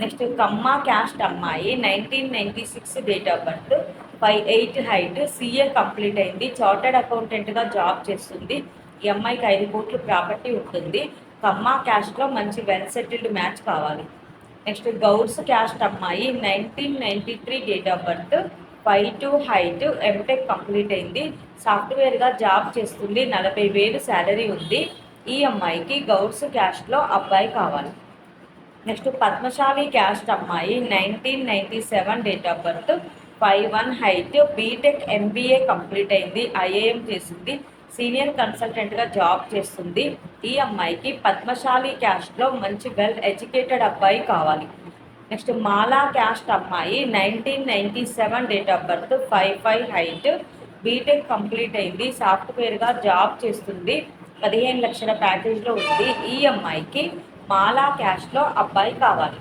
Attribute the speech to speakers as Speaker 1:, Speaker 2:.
Speaker 1: Next Kamma caste అమ్మాయి nineteen ninety six date of birth five eight height CA complete అయింది. Chartered అకౌంటెంట్గా job చేస్తుంది. ఈ అమ్మాయికి ఐదు కోట్లు ప్రాపర్టీ ఉంటుంది. కమ్మ క్యాస్ట్లో మంచి వెల్ సెటిల్డ్ మ్యాచ్ కావాలి. నెక్స్ట్ గౌడ్స్ క్యాస్ట్ అమ్మాయి nineteen ninety three date of birth five two height MTech complete అయింది. సాఫ్ట్వేర్గా జాబ్ చేస్తుంది. నలభై వేలు శాలరీ ఉంది. ఈ అమ్మాయికి గౌడ్స్ క్యాస్ట్లో అబ్బాయి కావాలి. నెక్స్ట్ పద్మశాలి క్యాస్ట్ అమ్మాయి nineteen ninety seven date of birth five one height BTech MBA complete అయింది ఐఏఎం చేసింది సీనియర్ కన్సల్టెంట్గా జాబ్ చేస్తుంది. ఈ అమ్మాయికి పద్మశాలి క్యాస్ట్లో మంచి వెల్ ఎడ్యుకేటెడ్ అబ్బాయి కావాలి. నెక్స్ట్ మాలా క్యాస్ట్ అమ్మాయి nineteen ninety seven date of birth five five height BTech complete అయింది సాఫ్ట్వేర్గా జాబ్ చేస్తుంది పదిహేను లక్షల ప్యాకేజ్లో ఉంది. ఈ అమ్మాయికి మాలా క్యాష్లో అబ్బాయి కావాలి.